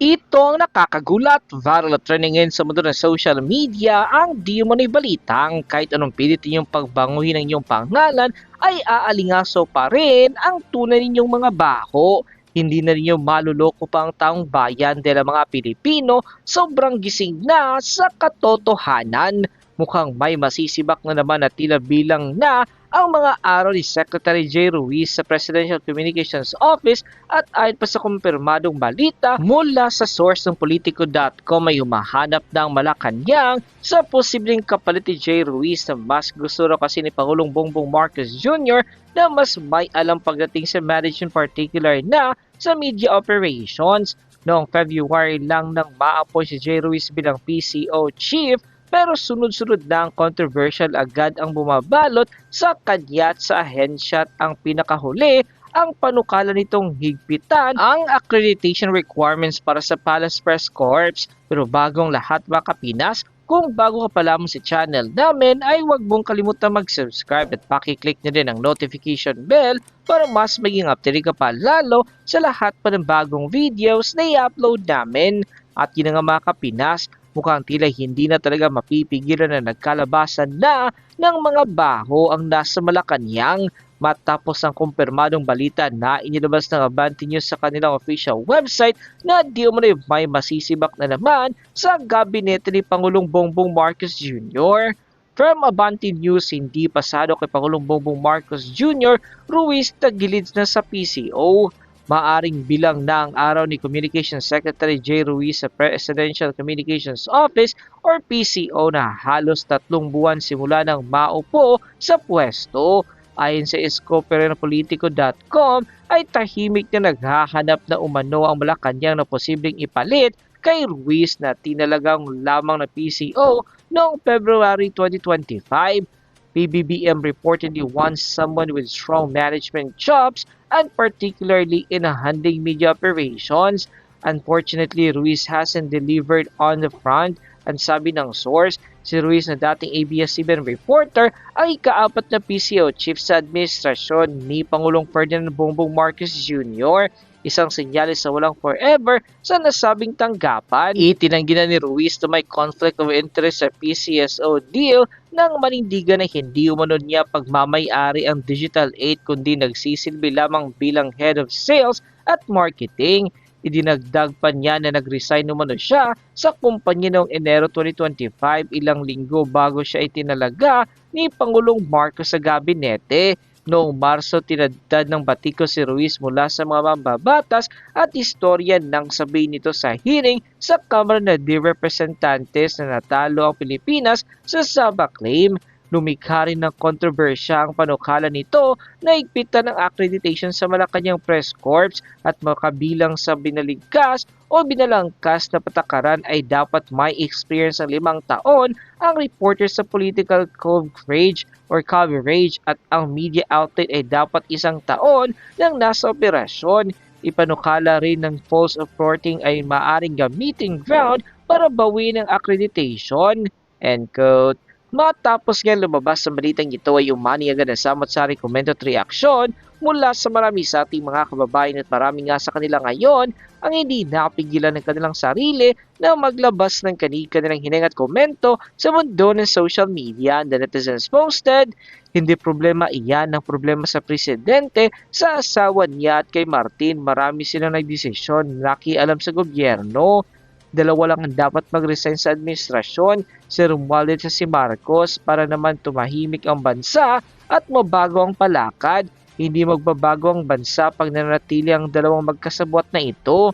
Ito ang nakakagulat, viral at trending sa mundo ng social media ang di mo na balitang kahit anong pilit ninyong pagbanguhin ng inyong pangalan ay aalingaso pa rin ang tunay ninyong mga baho. Hindi na ninyo maluloko pa ang taong bayan ang mga Pilipino sobrang gising na sa katotohanan. Mukhang may masisibak na naman at tila bilang na ang mga araw ni Secretary J. Ruiz sa Presidential Communications Office at ayon pa sa kumpirmadong balita mula sa source ng Politico.com ay humahanap ng Malacanang sa posibleng kapalit ni J. Ruiz na mas gusto raw kasi ni Pangulong Bongbong Marcos Jr. na mas may alam pagdating sa marriage in particular na sa media operations. Noong February lang nang ma-appoint si J. Ruiz bilang PCO chief pero sunod-sunod na ang controversial agad ang bumabalot sa kanya sa ahensya ang pinakahuli ang panukala nitong higpitan ang accreditation requirements para sa Palace Press Corps. Pero bagong lahat mga kapinas, kung bago ka pa lamang sa channel namin ay huwag mong kalimutan mag-subscribe at pakiclick na din ang notification bell para mas maging updated ka pa lalo sa lahat pa ng bagong videos na i-upload namin. At yun nga mga kapinas, mukhang tila hindi na talaga mapipigilan na nagkalabasan na ng mga baho ang nasa Malacanang matapos ang kumpirmadong balita na inilabas ng Abante News sa kanilang official website na di umano'y may masisibak na naman sa gabinete ni Pangulong Bongbong Marcos Jr. From Abante News, hindi pasado kay Pangulong Bongbong Marcos Jr. Ruiz tagilid na sa PCO maaring bilang na ang araw ni Communications Secretary J. Ruiz sa Presidential Communications Office or PCO na halos tatlong buwan simula nang maupo sa pwesto. Ayon sa Escoperopolitico.com ay tahimik na naghahanap na umano ang Malacanang na posibleng ipalit kay Ruiz na tinalagang lamang na PCO noong February 2025. PBBM reportedly wants someone with strong management chops and particularly in handling media operations. Unfortunately, Ruiz hasn't delivered on the front ang sabi ng source, si Ruiz na dating ABS-CBN reporter ang ikaapat na PCO chief sa administrasyon ni Pangulong Ferdinand Bongbong Marcos Jr isang senyales sa walang forever sa nasabing tanggapan. Itinanggi na ni Ruiz na may conflict of interest sa PCSO deal nang manindigan na hindi umano niya pagmamayari ang Digital 8 kundi nagsisilbi lamang bilang head of sales at marketing. Idinagdag pa niya na nag-resign umano siya sa kumpanya noong Enero 2025 ilang linggo bago siya itinalaga ni Pangulong Marcos sa gabinete. Noong Marso, tinadtad ng batiko si Ruiz mula sa mga mambabatas at istorya ng sabi nito sa hearing sa Kamara de Representantes na natalo ang Pilipinas sa Saba Claim. Lumikha rin ng kontrobersya ang panukala nito na igpitan ng accreditation sa Malacanang Press Corps at makabilang sa binaligkas o binalangkas na patakaran ay dapat may experience ng limang taon ang reporter sa political coverage or coverage at ang media outlet ay dapat isang taon nang nasa operasyon. Ipanukala rin ng false reporting ay maaring gamitin ground para bawin ang accreditation. End quote. Matapos nga lumabas sa balitang ito ay umani agad ang samot-sari komento at reaksyon mula sa marami sa ating mga kababayan at marami nga sa kanila ngayon ang hindi napigilan ng kanilang sarili na maglabas ng kanilang hineng at komento sa mundo ng social media. The netizens posted, hindi problema iyan ang problema sa presidente, sa asawa niya at kay Martin. Marami silang nagdesisyon, nakialam sa gobyerno dalawa lang ang dapat mag-resign sa administrasyon, si Romualdez at si Marcos para naman tumahimik ang bansa at mabago ang palakad. Hindi magbabago ang bansa pag nanatili ang dalawang magkasabwat na ito.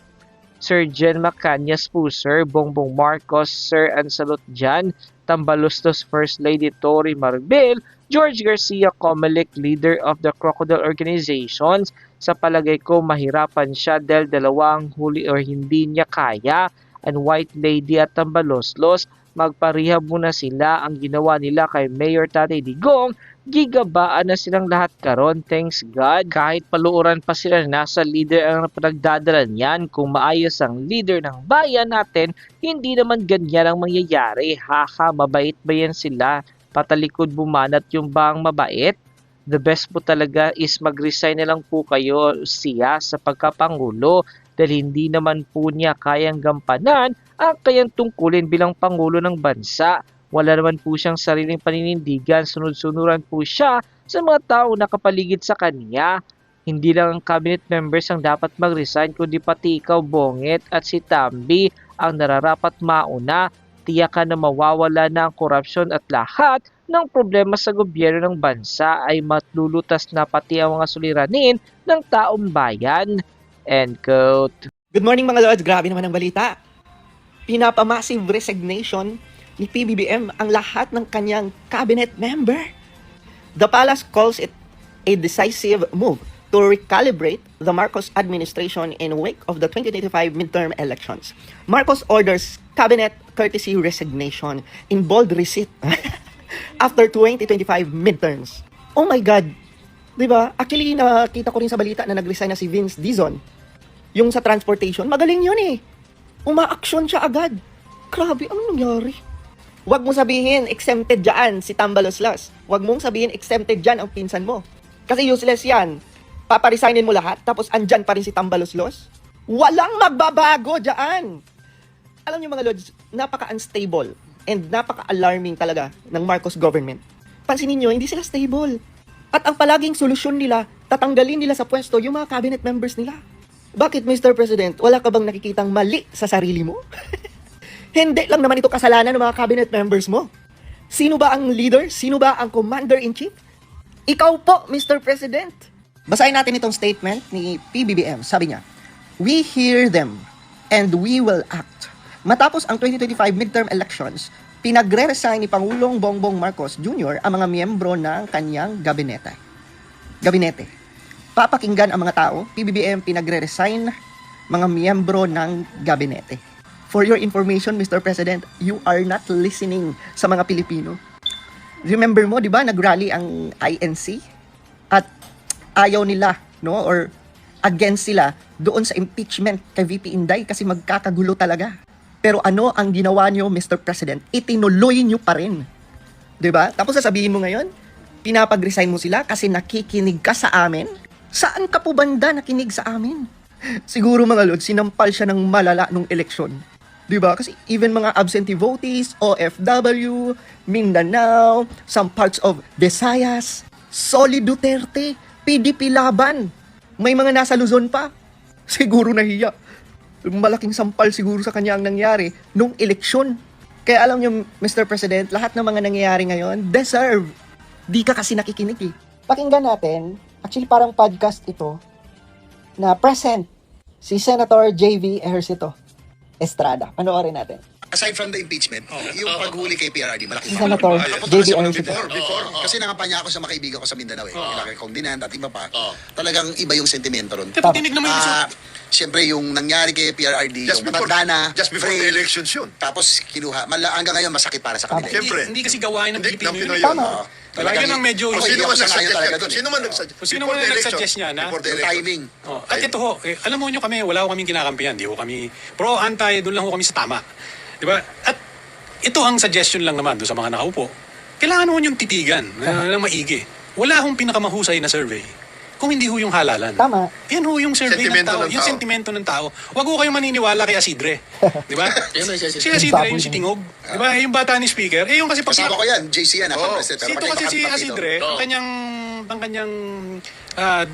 Sir Jen Macanyas po Sir, Bongbong Marcos, Sir Ansalot Jan, Tambalustos First Lady Tori Marbel, George Garcia Comelec, leader of the Crocodile Organizations. Sa palagay ko, mahirapan siya dahil dalawang huli or hindi niya kaya and White Lady at Tambaloslos, magparehab muna sila ang ginawa nila kay Mayor Tatay Digong, gigabaan na silang lahat karon thanks God. Kahit paluuran pa sila nasa leader ang pinagdadala niyan, kung maayos ang leader ng bayan natin, hindi naman ganyan ang mangyayari. Haha, mabait ba yan sila? Patalikod bumanat yung bang mabait? The best po talaga is mag-resign na lang po kayo siya sa pagkapangulo dahil hindi naman po niya kayang gampanan ang kanyang tungkulin bilang Pangulo ng Bansa. Wala naman po siyang sariling paninindigan, sunod-sunuran po siya sa mga tao na kapaligid sa kanya. Hindi lang ang cabinet members ang dapat mag-resign kundi pati ikaw Bongit at si Tambi ang nararapat mauna. Tiyakan na mawawala na ang korupsyon at lahat ng problema sa gobyerno ng bansa ay matlulutas na pati ang mga suliranin ng taong bayan. End quote. Good morning mga lords, grabe naman ang balita. Pinapamassive resignation ni PBBM ang lahat ng kanyang cabinet member. The palace calls it a decisive move to recalibrate the Marcos administration in wake of the 2025 midterm elections. Marcos orders cabinet courtesy resignation in bold receipt after 2025 midterms. Oh my God! 'Di ba? Actually, nakita ko rin sa balita na nag-resign na si Vince Dizon. Yung sa transportation, magaling yun eh. Uma-action siya agad. Grabe, ano nangyari? Huwag mo sabihin, exempted dyan si Tambaloslos. Huwag mong sabihin, exempted dyan ang pinsan mo. Kasi useless yan. Paparesignin mo lahat, tapos andyan pa rin si Tambaloslos. Walang magbabago dyan. Alam niyo mga lords, napaka-unstable and napaka-alarming talaga ng Marcos government. Pansinin niyo, hindi sila stable. At ang palaging solusyon nila, tatanggalin nila sa pwesto yung mga cabinet members nila. Bakit, Mr. President, wala ka bang nakikitang mali sa sarili mo? Hindi lang naman ito kasalanan ng mga cabinet members mo. Sino ba ang leader? Sino ba ang commander-in-chief? Ikaw po, Mr. President. Basahin natin itong statement ni PBBM. Sabi niya, We hear them and we will act. Matapos ang 2025 midterm elections, pinagre-resign ni Pangulong Bongbong Marcos Jr. ang mga miyembro ng kanyang gabinete. Gabinete. Papakinggan ang mga tao, PBBM pinagre-resign mga miyembro ng gabinete. For your information, Mr. President, you are not listening sa mga Pilipino. Remember mo, di ba, nag-rally ang INC? At ayaw nila, no, or against sila doon sa impeachment kay VP Inday kasi magkakagulo talaga. Pero ano ang ginawa niyo, Mr. President? Itinuloy niyo pa rin. 'Di ba? Tapos sasabihin mo ngayon, pinapag-resign mo sila kasi nakikinig ka sa amin? Saan ka po banda nakinig sa amin? Siguro mga lord, sinampal siya ng malala nung eleksyon. ba? Kasi even mga absentee votees, OFW, Mindanao, some parts of Visayas, Solid Duterte, PDP laban. May mga nasa Luzon pa. Siguro nahiya. Malaking sampal siguro sa kanya ang nangyari nung eleksyon. Kaya alam niyo, Mr. President, lahat ng mga nangyayari ngayon, deserve. Di ka kasi nakikinig eh. Pakinggan natin, actually parang podcast ito, na present si Senator J.V. Ejercito Estrada. Panoorin natin. Aside from the impeachment, yung paghuli kay PRRD, malaki. Si Senator J.B. Ejercito. before, before. Kasi nakampanya ako sa mga kaibigan ko sa Mindanao eh. Kila kay Condinant at iba pa. Talagang iba yung sentimento ron. Tama. Tinig naman yung Ah, Siyempre, yung nangyari kay PRRD, Just yung before, matanda na, just before the elections yun. Tapos kinuha. Mala, hanggang ngayon masakit para sa kanila. Siyempre. Hindi, hindi kasi gawain ng Pilipino yun. Tama. Talaga Talagang- ng medyo- Kung sino man nagsuggest eh. sino man nagsuggest. Kung sino man nagsuggest Yung election. timing. Oh, at ito ho, eh, alam mo nyo kami, wala ho kaming kinakampihan. Di ho kami pro, anti, doon lang ho kami sa tama. Di ba? At ito ang suggestion lang naman doon sa mga nakaupo. Kailangan ho yung titigan na, maigi. Wala hong pinakamahusay na survey kung hindi ho yung halalan. Tama. Yan ho yung survey ng tao, ng yung tao. sentimento ng tao. Huwag ho kayong maniniwala kay Asidre. Di ba? si Asidre, yung si Tingog. Di ba? Yung bata ni speaker. Eh, yung kasi pag Kasama ko yan, JC yan. Oo. Oh, President. Sito kasi si Asidre, ang kanyang, ang kanyang ah,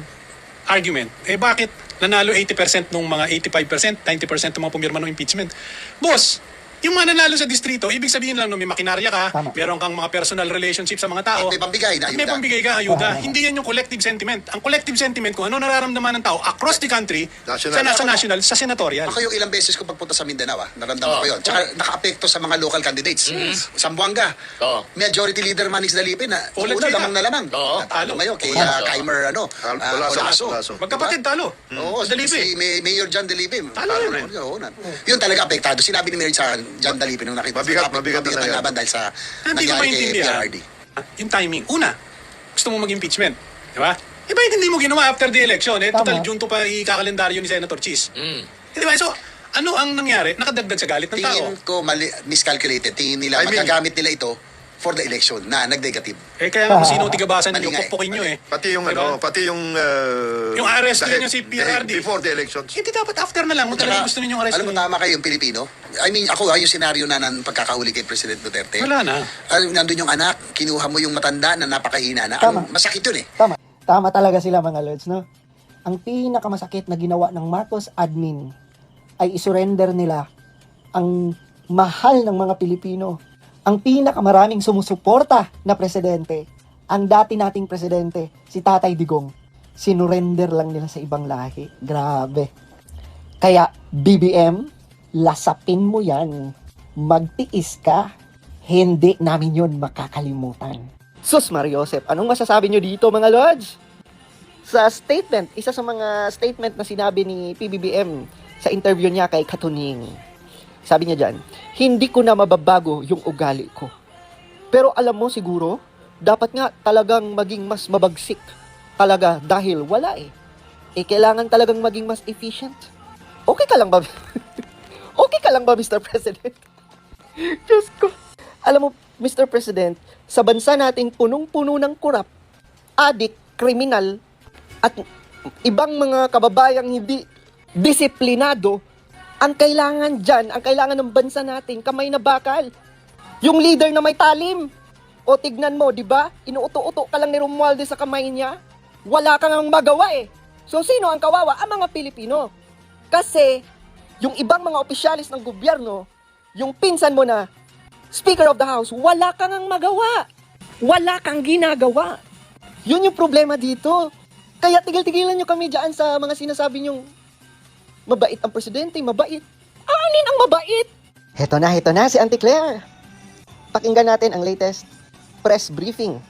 argument, eh bakit nanalo 80% nung mga 85%, 90% ng mga pumirma ng impeachment? Boss, yung mga nanalo sa distrito, ibig sabihin lang no, may makinarya ka, Tama. meron kang mga personal relationship sa mga tao. At may pambigay At na may ayuda. pambigay ka ayuda. Tama. Hindi yan yung collective sentiment. Ang collective sentiment ko, ano nararamdaman ng tao across the country, National. sa, sa national, sa senatorial. Ako yung ilang beses ko pagpunta sa Mindanao, ah, naramdaman ko yun. Tsaka naka-apekto sa mga local candidates. Sambuanga, Oo. majority leader Manix Dalipin, na Ulit una lamang na lamang. Oo. Natalo ngayon kay uh, Kaimer, ano, Al- ah, Olaso. Olaso. Olaso. Magkapatid talo. Oo, si May- Mayor John Dalipi. Talo na- Yun talaga apektado. Sinabi ni Mayor sa John Dalipi nung nakita. Mabigat, sa- mabigat na laban dahil sa Hindi ko nangyari kay maintindihan. PRRD. Yung timing. Una, gusto mo mag-impeachment. Di ba? Eh, bakit hindi mo ginawa after the election? Eh, total, Tama. junto pa i-kalendaryo ni Senator Cheese. Mm. Eh, di ba? So, ano ang nangyari? Nakadagdag sa galit ng tao. Tingin ko mali, miscalculated. Tingin nila, I mean- magagamit nila ito for the election na nag-negative. Eh kaya nga kung sino ang tigabasan ninyo, Mali nga eh. pukpukin nyo eh. Pati yung Diba? ano, pati yung uh, Yung arrest dahil- si dahil PRRD. Before the elections. Hindi dapat after na lang kung talagang gusto ninyong arrest. alam mo, tama kayo yung Pilipino. I mean, ako ha, yung senaryo na ng pagkakahuli kay President Duterte. Wala na. Alam, nandun yung anak, kinuha mo yung matanda na napakahina na. Tama. Masakit yun eh. Tama. Tama talaga sila mga lords, no? Ang pinakamasakit na ginawa ng Marcos admin ay isurrender nila ang mahal ng mga Pilipino. Ang pinakamaraming sumusuporta na presidente, ang dati nating presidente, si Tatay Digong, sinurrender lang nila sa ibang lahi. Grabe. Kaya, BBM, lasapin mo yan. Magtiis ka. Hindi namin yun makakalimutan. Sus Mariosep, anong masasabi nyo dito mga lodge? Sa statement, isa sa mga statement na sinabi ni PBBM sa interview niya kay Katuning. Sabi niya dyan, hindi ko na mababago yung ugali ko. Pero alam mo siguro, dapat nga talagang maging mas mabagsik. Talaga dahil wala eh. Eh kailangan talagang maging mas efficient. Okay ka lang ba? okay ka lang ba Mr. President? Diyos ko. Alam mo, Mr. President, sa bansa nating punong-puno ng kurap, adik, kriminal, at ibang mga kababayang hindi disiplinado, ang kailangan dyan, ang kailangan ng bansa natin, kamay na bakal. Yung leader na may talim. O tignan mo, di ba? Inuuto-uto ka lang ni Romualdez sa kamay niya. Wala kang ang magawa eh. So sino ang kawawa? Ang mga Pilipino. Kasi yung ibang mga opisyalis ng gobyerno, yung pinsan mo na Speaker of the House, wala kang ang magawa. Wala kang ginagawa. Yun yung problema dito. Kaya tigil-tigilan nyo kami dyan sa mga sinasabi nyong mabait ang presidente, mabait. Alin ang mabait? Heto na, heto na si Auntie Claire. Pakinggan natin ang latest press briefing.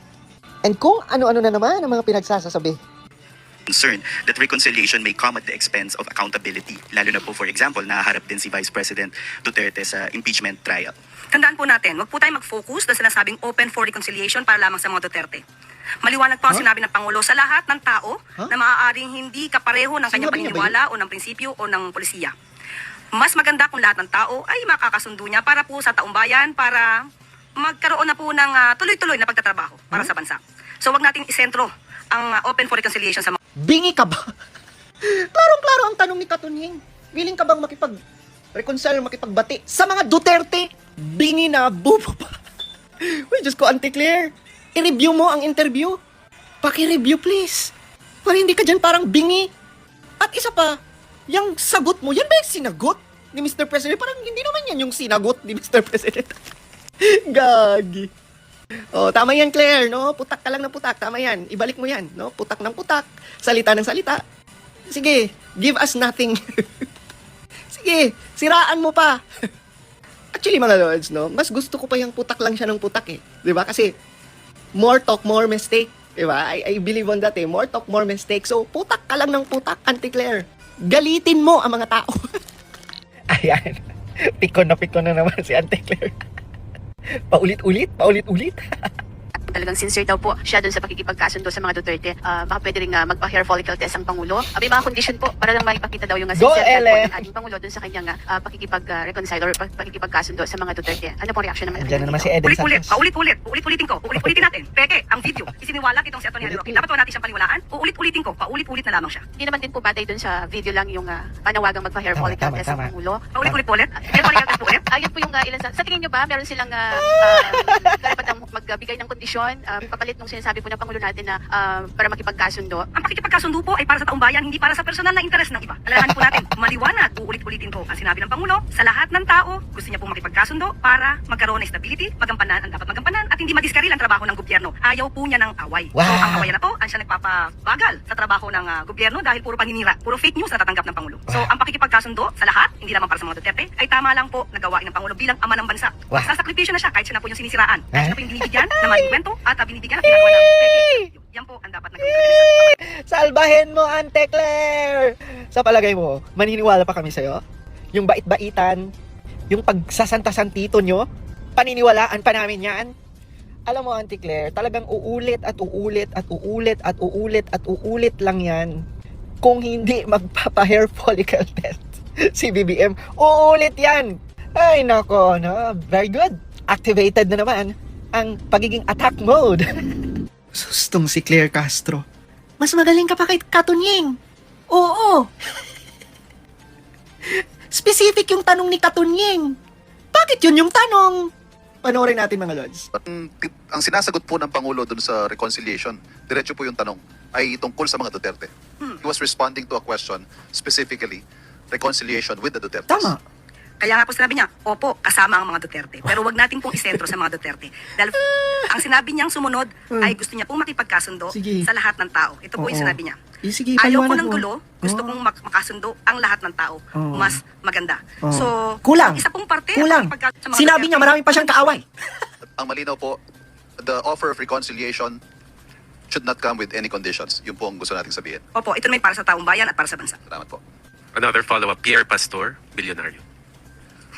And kung ano-ano na naman ang mga pinagsasasabi. concern that reconciliation may come at the expense of accountability. Lalo na po, for example, nahaharap din si Vice President Duterte sa impeachment trial. Tandaan po natin, wag po tayo mag-focus na sinasabing open for reconciliation para lamang sa mga Duterte. Maliwanag po ang sinabi ng Pangulo sa lahat ng tao Huh? na maaaring hindi kapareho ng kanyang Sinabi niya ba paniniwala o ng prinsipyo o ng polisiya. Mas maganda kung lahat ng tao ay makakasundo niya para po sa taumbayan, para magkaroon na po ng ah, tuloy-tuloy na pagtatrabaho para sa bansa. So wag nating isentro ang ah, open for reconciliation sa mga Bingi ka ba? Klarong-klaro ang tanong ni Katunying. Willing ka bang makipag-reconcile, makipagbati sa mga Duterte? Bingi na, bubo pa. Uy, Diyos ko, Auntie Claire. I-review mo ang interview. Paki-review, please. Para hindi ka dyan parang bingi. At isa pa, yung sagot mo, yan ba yung sinagot ni Mr. President? Parang hindi naman yan yung sinagot ni Mr. President. Gagi. Oh, tama yan, Claire, no? Putak ka lang ng putak, tama yan. Ibalik mo yan, no? Putak ng putak, salita ng salita. Sige, give us nothing. Sige, siraan mo pa. Actually, mga lords, no? Mas gusto ko pa yung putak lang siya ng putak eh. 'Di ba? Kasi more talk, more mistake. 'Di ba? I, I believe on that eh. More talk, more mistake. So, putak ka lang ng putak, Auntie Claire. Galitin mo ang mga tao. Ayan. Pikon na pikon na naman si Auntie Claire. paulit-ulit, paulit-ulit. talagang sincere daw po siya doon sa pakikipagkasundo sa mga Duterte. Ah, baka pwede rin ah, magpa-hair follicle test ang Pangulo. Ah, may mga condition po para lang maipakita daw yung uh, Go, sinceridad po ng ating Pangulo doon sa kanyang uh, pakikipag-reconcile or pa- pakikipagkasundo sa mga Duterte. Ano pong reaction naman? Andiyan na naman si Eden Ulit-ulit, paulit-ulit, uulit-ulitin ko, uulit-ulitin natin. Peke, ang video, isiniwala kitong si Atty. Roque. Dapat po natin siyang paniwalaan, uulit-ulitin ko, paulit-ulit na lamang siya. Hindi naman din po batay doon sa video lang yung ah, panawagang magpa-hair follicle tama, test tama. ang Pangulo. Paulit-ulit po ulit, hair follicle test po ulit. Ayun po yung ah, ilan sa... Sa tingin nyo ba, meron silang uh, uh, karapatang magbigay ng kondisyon ah, kapalit nung sinasabi po ng Pangulo natin na ah, para makipagkasundo? Ang pakikipagkasundo po ay para sa taumbayan, hindi para sa personal na interes ng iba. Alalahanin po natin, maliwanag, uulit-ulitin ko ang sinabi ng Pangulo, sa lahat ng tao, gusto niya pong makipagkasundo para magkaroon ng stability, magampanan ang dapat magampanan, at hindi madiskaril ang trabaho ng gobyerno. Ayaw po niya ng away. So, Wow. ang awayan na to, ang siya nagpapabagal sa trabaho ng ah, gobyerno dahil puro paninira, puro fake news na tatanggap ng Pangulo. So, ang pakikipagkasundo sa lahat, hindi lamang para sa mga Duterte, ay tama lang po na gawain ng Pangulo bilang ama ng bansa. Wow. Magsasakripisyo na siya kahit siya na po yung sinisiraan, kahit siya na po yung binibigyan na maligwento at binibigyan ginagawa ng news. Yan po ang dapat na gawin Salbahin mo, Ante Claire! Sa palagay mo, maniniwala pa kami sa'yo? Yung bait-baitan, yung pagsasanta-santito nyo, paniniwalaan pa namin yan? Alam mo, Auntie Claire, talagang uulit at uulit at uulit at uulit at uulit lang yan kung hindi magpapa-hair follicle test si BBM. Uulit yan! Ay, nako, no? Very good. Activated na naman ang pagiging attack mode. Sustong si Claire Castro. Mas magaling ka pa kay Katunying. Oo. Specific yung tanong ni Katunying. Bakit yun yung tanong? Panoorin natin mga lods. Ang, ang sinasagot po ng Pangulo dun sa reconciliation, diretso po yung tanong, ay tungkol sa mga Duterte. He was responding to a question specifically, reconciliation with the Dutertes. Tama. Kaya nga po sinabi niya, opo, kasama ang mga Duterte. Pero wag natin pong isentro sa mga Duterte. Dahil ang sinabi niyang sumunod ay gusto niya pong makipagkasundo Sige. sa lahat ng tao. Ito po yung Oo. sinabi niya. Eh, sige, Ayaw ko paliwanag ng mo. gulo, gusto Oo. kong mak- makasundo ang lahat ng tao. Oo. Mas maganda. Oo. So, Kulang. ang isa pong parte ang Kulang. makipagka- sa mga Sinabi niya Duterte. marami pa siyang kaaway. Ang malinaw po, the offer of reconciliation should not come with any conditions. Yun po ang gusto nating sabihin. Opo, ito naman para sa taong bayan at para sa bansa. Salamat po. Another follow-up, Pierre Pastor, bilyonaryo.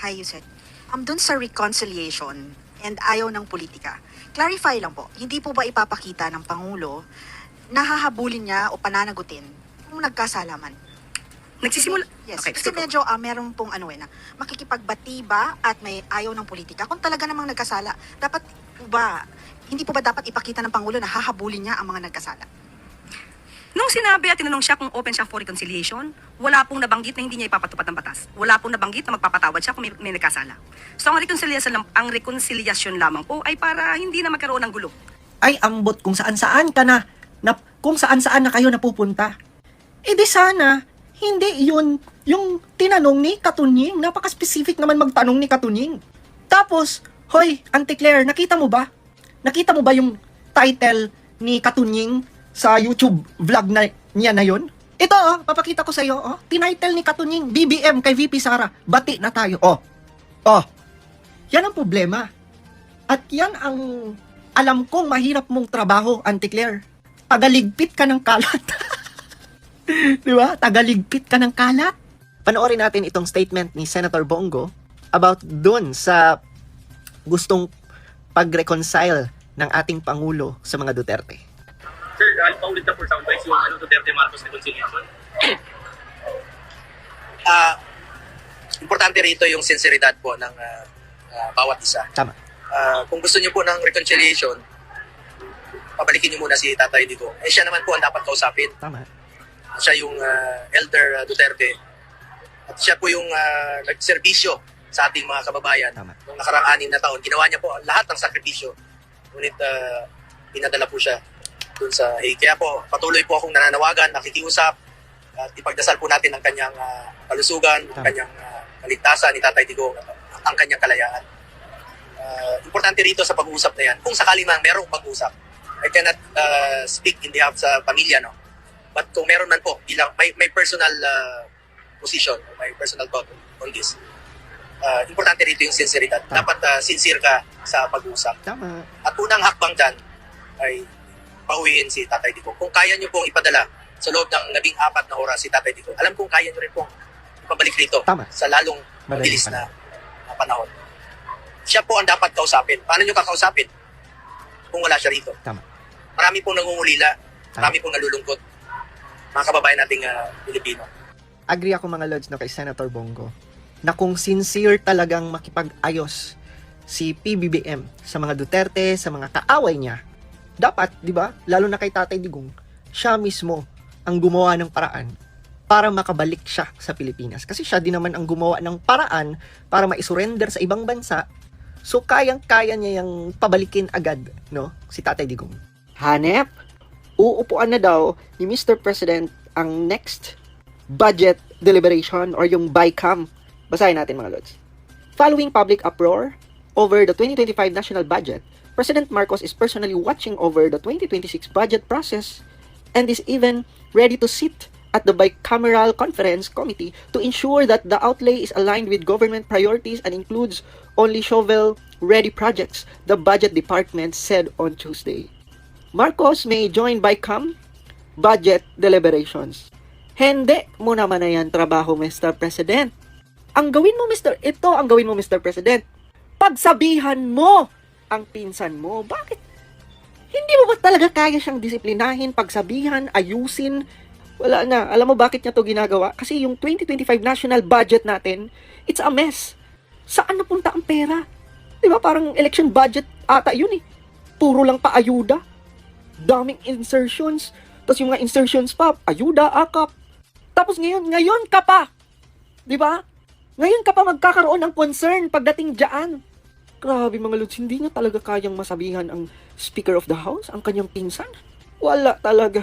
Hi, Yusek. Um, dun sa reconciliation and ayaw ng politika, clarify lang po, hindi po ba ipapakita ng Pangulo nahahabulin niya o pananagutin kung nagkasalaman? Nagsisimula. Yes, Okay, kasi medyo ah, meron pong ano eh, na makikipagbati ba at may ayaw ng politika. Kung talaga namang nagkasala, dapat po ba, hindi po ba dapat ipakita ng Pangulo na hahabulin niya ang mga nagkasala? Nung sinabi at tinanong siya kung open siya for reconciliation, wala pong nabanggit na hindi niya ipapatupad ng batas. Wala pong nabanggit na magpapatawad siya kung may, may nagkasala. So ang reconciliation, ang reconciliation lamang po ay para hindi na magkaroon ng gulo. Ay ambot kung saan-saan ka na, na kung saan-saan na kayo napupunta. Eh di sana, hindi yun yung tinanong ni Katunying. Napaka-specific naman magtanong ni Katunying. Tapos, hoy, Auntie Claire, nakita mo ba? Nakita mo ba yung title ni Katunying sa YouTube vlog na niya na yon? Ito oh, papakita ko sa iyo oh. Tinitle ni Katunying, BBM kay VP Sara. Bati na tayo. Oh. Oh. Yan ang problema. At yan ang alam kong mahirap mong trabaho, Auntie Claire. Tagaligpit ka ng kalat. Di ba? Tagaligpit ka ng kalat. Panoorin natin itong statement ni Senator Bongo about dun sa gustong pag-reconcile ng ating Pangulo sa mga Duterte. Sir, uh, paulit na for soundbites yung ano, Duterte Marcos reconciliation. Ah, importante rito yung sinseridad po ng ah, ah, bawat isa. Tama. Ah, kung gusto niyo po ng reconciliation, pabalikin niyo muna si Tatay Digo. Eh siya naman po ang dapat kausapin. Tama. Siya yung ah, elder ah, Duterte. At siya po yung ah, nagserbisyo sa ating mga kababayan. Tama. Noong nakaraang anim na taon, ginawa niya po lahat ng sakripisyo. Ngunit ah, pinadala po siya dun sa Hague. Kaya po, patuloy po akong nananawagan, nakikiusap, at ipagdasal po natin ang kanyang ah, kalusugan, ang kanyang uh, kaligtasan ni Tatay Digo, at ang kanyang kalayaan. Ah, importante rito sa pag-uusap na yan, kung sakali man merong pag-uusap, I cannot ah, speak in behalf sa pamilya, no? But kung meron man po, bilang may, may personal ah, position, may personal thought on this, ah, importante rito yung sinceridad. Tama. Dapat ah, sincere ka sa pag-uusap. Tama. At unang hakbang dyan ay pauwiin si Tatay Dico. Kung kaya nyo pong ipadala sa loob ng labing apat na oras si Tatay Dico, alam kong kaya nyo rin pong ipabalik rito Tama. sa lalong Madaling mabilis na, na panahon. Siya po ang dapat kausapin. Paano nyo kakausapin kung wala siya rito? Tama. Marami pong nangungulila, marami pong nalulungkot. Mga kababayan nating ah, Pilipino. agree ako mga lods no kay Senator Bongo na kung sincere talagang makipag-ayos si PBBM sa mga Duterte, sa mga kaaway niya, dapat, di ba, lalo na kay Tatay Digong, siya mismo ang gumawa ng paraan para makabalik siya sa Pilipinas. Kasi siya din naman ang gumawa ng paraan para maisurrender sa ibang bansa. So, kayang-kaya niya yung pabalikin agad, no? Si Tatay Digong. Hanep, uupuan na daw ni Mr. President ang next budget deliberation or yung BICAM. Basahin natin mga lods. Following public uproar over the 2025 national budget, President Marcos is personally watching over the 2026 budget process and is even ready to sit at the bicameral conference committee to ensure that the outlay is aligned with government priorities and includes only shovel-ready projects, the budget department said on Tuesday. Marcos may join BICAM budget deliberations. Hindi mo naman na yan trabaho, Mr. President. Ang gawin mo, Mr. Ito ang gawin mo, Mr. President. Pagsabihan mo ang pinsan mo. Bakit? Hindi mo ba talaga kaya siyang disiplinahin, pagsabihan, ayusin? Wala na. Alam mo bakit niya to ginagawa? Kasi yung 2025 national budget natin, it's a mess. Saan napunta ang pera? Di ba? Parang election budget ata yun eh. Puro lang pa ayuda. Daming insertions. Tapos yung mga insertions pa, ayuda, akap. Tapos ngayon, ngayon ka pa. Di ba? Ngayon ka pa magkakaroon ng concern pagdating dyan. Grabe mga lods, hindi niya talaga kayang masabihan ang Speaker of the House, ang kanyang pinsan. Wala talaga.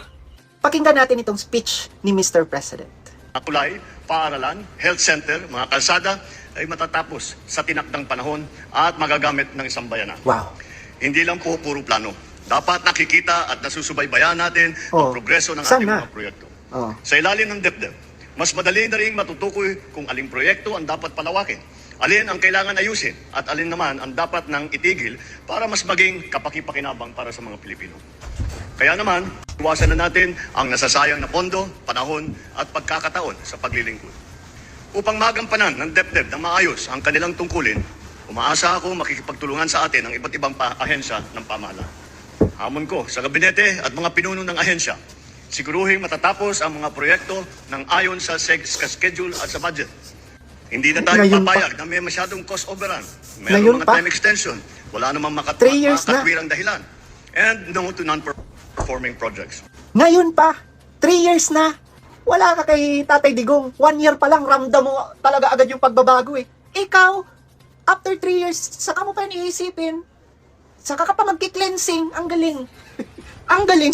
Pakinggan natin itong speech ni Mr. President. Kulay, paaralan, health center, mga kalsada ay matatapos sa tinakdang panahon at magagamit ng isang bayanan. Wow. Hindi lang po puro plano. Dapat nakikita at nasusubaybayan natin ang Oh, progreso ng sana. ating mga proyekto. Oh. Sa ilalim ng DepDep, mas madali na rin matutukoy kung aling proyekto ang dapat palawakin, alin ang kailangan ayusin, at alin naman ang dapat nang itigil para mas maging kapakipakinabang para sa mga Pilipino. Kaya naman, iwasan na natin ang nasasayang na pondo, panahon at pagkakataon sa paglilingkod. Upang magampanan ng DepDep na maayos ang kanilang tungkulin, umaasa ako makikipagtulungan sa atin ang iba't ibang pa- ahensya ng pamahalaan. Hamon ko sa gabinete at mga pinuno ng ahensya, siguruhin matatapos ang mga proyekto ng ayon sa, schedule at sa budget. Hindi na tayo Ngayon pa. papayag na may masyadong cost overrun. Ngayon Meron mga pa. time extension. Wala namang makat- years na. makatwirang dahilan. And no to non-performing projects. Ngayon pa, three years na, wala ka kay Tatay Digong. One year pa lang, ramdam mo talaga agad yung pagbabago eh. Ikaw, after three years, saka mo pa yan iisipin. Saka ka pa magki-cleansing. Ang galing. Ang galing.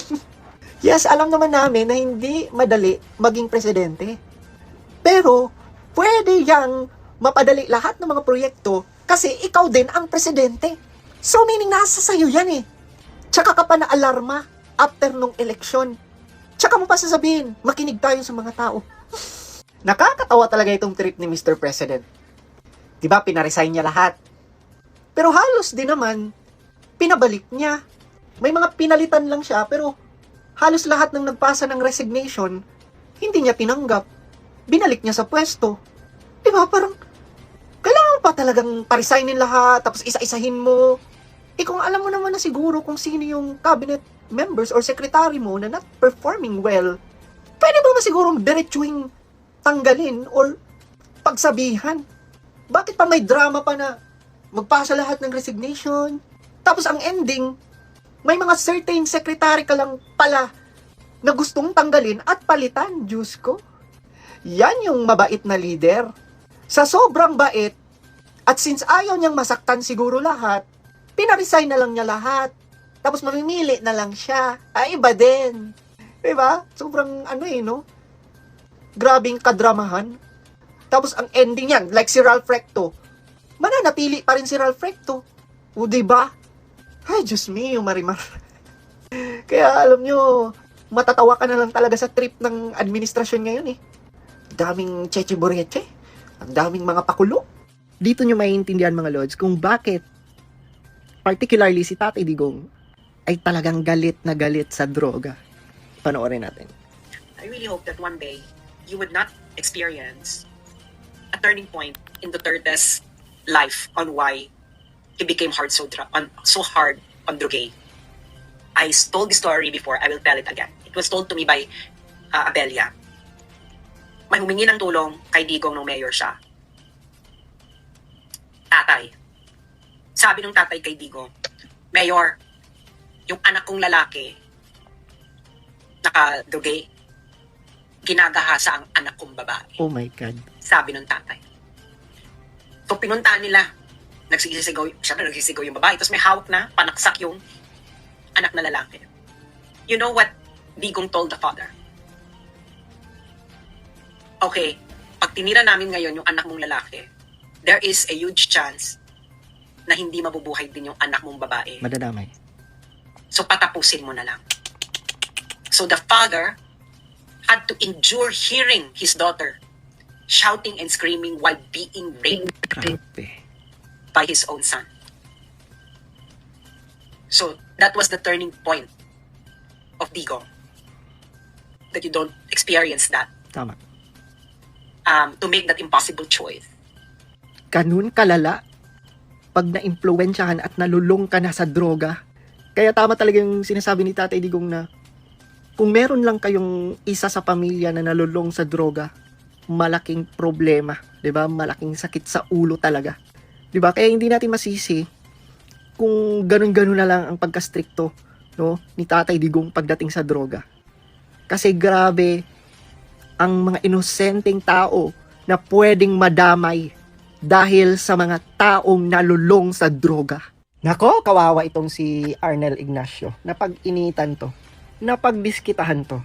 Yes, alam naman namin na hindi madali maging presidente. Pero, pwede yang mapadali lahat ng mga proyekto kasi ikaw din ang presidente. So, meaning nasa sayo yan eh. Tsaka ka pa na alarma after nung eleksyon. Tsaka mo pa sasabihin, makinig tayo sa mga tao. Nakakatawa talaga itong trip ni Mr. President. 'Di ba pinaresign niya lahat. Pero halos din naman, pinabalik niya. May mga pinalitan lang siya, pero halos lahat ng nagpasa ng resignation, hindi niya tinanggap. Binalik niya sa pwesto. 'Di ba parang, kailangan pa talagang paresignin lahat, tapos isa-isahin mo. Eh kung alam mo naman na siguro kung sino yung cabinet members or secretary mo na not performing well, pwede ba masigurong diretsuhin tanggalin or pagsabihan? Bakit pa may drama pa na magpasa lahat ng resignation? Tapos ang ending, may mga certain secretary ka lang pala na gustong tanggalin at palitan, Diyos ko. Yan yung mabait na leader. Sa sobrang bait, at since ayaw niyang masaktan siguro lahat, pinaresign na lang niya lahat. Tapos mamimili na lang siya. Ay, iba din. Diba? Sobrang ano eh, no? Grabing kadramahan. Tapos ang ending yan, like si Ralph Recto, mananatili pa rin si Ralph Recto. O, diba? Ay, Diyos me, yung Marimar. Kaya alam nyo, matatawa ka na lang talaga sa trip ng administrasyon ngayon eh. Daming cheche boreche. Ang daming mga pakulo. Dito nyo maiintindihan mga lords kung bakit particularly si Tatay Digong ay talagang galit na galit sa droga. Panoorin natin. I really hope that one day you would not experience a turning point in Duterte's life on why he became hard so on so hard on Drugay. I told the story before. I will tell it again. It was told to me by uh, Abelia. May humingi ng tulong kay Digong nung mayor siya. Tatay. Sabi ng tatay kay Digong, Mayor, yung anak kong lalaki, naka-drugay, ginagahasa ang anak kong babae. Oh my God. Sabi ng tatay. So pinuntahan nila, nagsisigaw, syempre nagsisigaw yung babae, tapos may hawak na, panaksak yung anak na lalaki. You know what Digong told the father? Okay, pag tinira namin ngayon yung anak mong lalaki, there is a huge chance na hindi mabubuhay din yung anak mong babae. Madadamay. So patapusin mo na lang. So the father had to endure hearing his daughter shouting and screaming while being raped Grabe. by his own son. So that was the turning point of Digo. That you don't experience that Tama. Um, to make that impossible choice. Ganun kalala pag na-impluensyahan at nalulong ka na sa droga. Kaya tama talaga yung sinasabi ni Tatay Digong na kung meron lang kayong isa sa pamilya na nalulong sa droga, malaking problema, 'di ba? Malaking sakit sa ulo talaga. 'Di ba? Kaya hindi natin masisi kung ganun-ganun na lang ang pagkastrikto no, ni Tatay Digong pagdating sa droga. Kasi grabe ang mga inosenteng tao na pwedeng madamay dahil sa mga taong nalulong sa droga. Nako, kawawa itong si Arnel Ignacio. Napag-initan to. Napagbiskitahan to.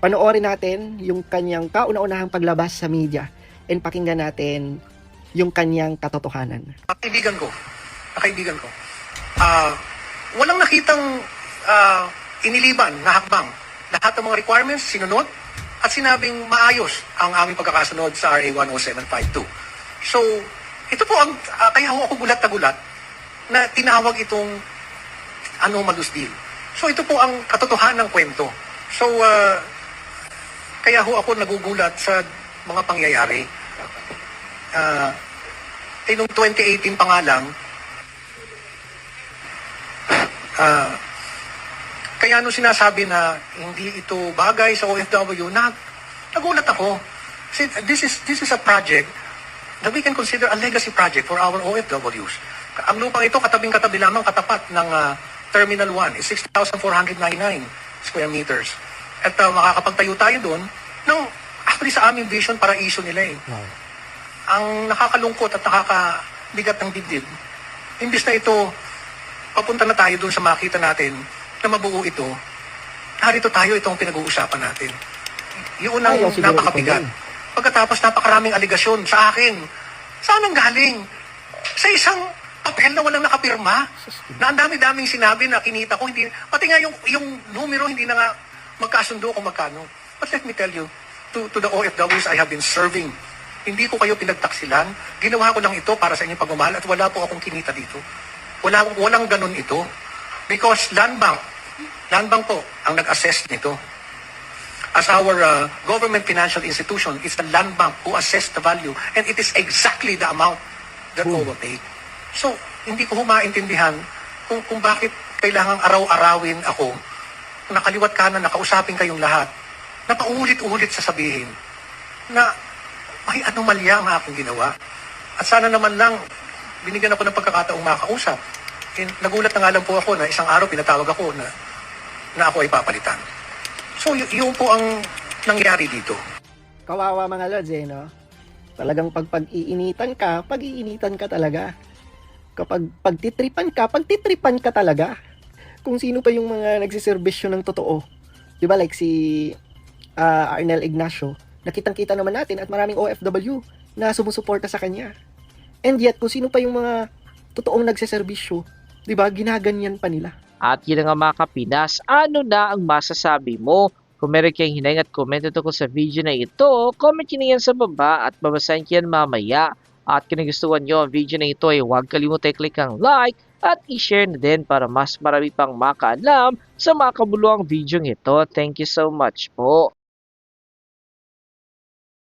Panoorin natin yung kanyang kauna-unahang paglabas sa media and pakinggan natin yung kanyang katotohanan. kaibigan ko, kaibigan ko, ah, walang nakitang ah, iniliban na hakbang. Lahat ng mga requirements sinunod at sinabing maayos ang aming pagkakasunod sa RA 10752. So, ito po ang, ah, kaya ho ako gulat na gulat na tinawag itong anomalous deal. So, ito po ang katotohanan ng kwento. So, ah, kaya ho ako nagugulat sa mga pangyayari. Ah, eh, nung 2018 pa nga lang, ah, kaya nung sinasabi na hindi ito bagay sa OFW, na, nagulat ako. See, this is, this is a project that we can consider a legacy project for our OFWs. Ang lupang ito, katabing-katabi lamang katapat ng ah, Terminal 1 is 6,499 square meters. At ah, makakapagtayo tayo doon ng actually sa aming vision para issue nila eh ang nakakalungkot at nakakabigat ng dibdib, imbis na ito, papunta na tayo dun sa makita natin na mabuo ito, narito tayo itong pinag-uusapan natin. Yun ang Ayaw siguro napakabigat. ito Pagkatapos napakaraming aligasyon sa akin, saan ang galing? Sa isang papel na walang nakapirma, na ang dami-daming sinabi na kinita ko, hindi, pati nga yung, yung numero hindi na nga magkasundo kung magkano. But let me tell you, to, to the OFWs I have been serving, hindi ko kayo pinagtaksilan. Ginawa ko lang ito para sa inyong pagmamahal at wala po akong kinita dito. Wala, walang ganun ito. Because Land Bank, Land Bank po ang nag-assess nito. As our uh, government financial institution, it's the Land Bank who assessed the value and it is exactly the amount that OWA paid. So, hindi ko humaintindihan kung, kung bakit kailangang araw-arawin ako nakaliwat kanan, nakausapin kayong lahat, na paulit-ulit sasabihin na may anomalya ang aking ginawa. At sana naman lang, binigyan ako ng pagkakataong makausap. And nagulat na nga lang po ako na isang araw pinatawag ako na, na ako ay papalitan. So, y- yun po ang nangyari dito. Kawawa mga lods eh, no? Talagang pag pag-iinitan ka, pag-iinitan ka talaga. Kapag pagtitripan ka, pagtitripan ka talaga. Kung sino pa yung mga nagsiservisyo ng totoo. Di ba like si ah, Arnel Ignacio, nakitang-kita naman natin at maraming OFW na sumusuporta sa kanya. And yet, kung sino pa yung mga totoong nagsiservisyo, di ba, ginaganyan pa nila. At yun nga mga kapinas, ano na ang masasabi mo? Kung meron kayong hinayang at komento tungkol sa video na ito, comment nyo yan sa baba at babasahin ko yan mamaya. At kung nagustuhan nyo ang video na ito ay huwag kalimutan i-click ang like at i-share na din para mas marami pang makaalam sa mga kabuluhang video ito. Thank you so much po.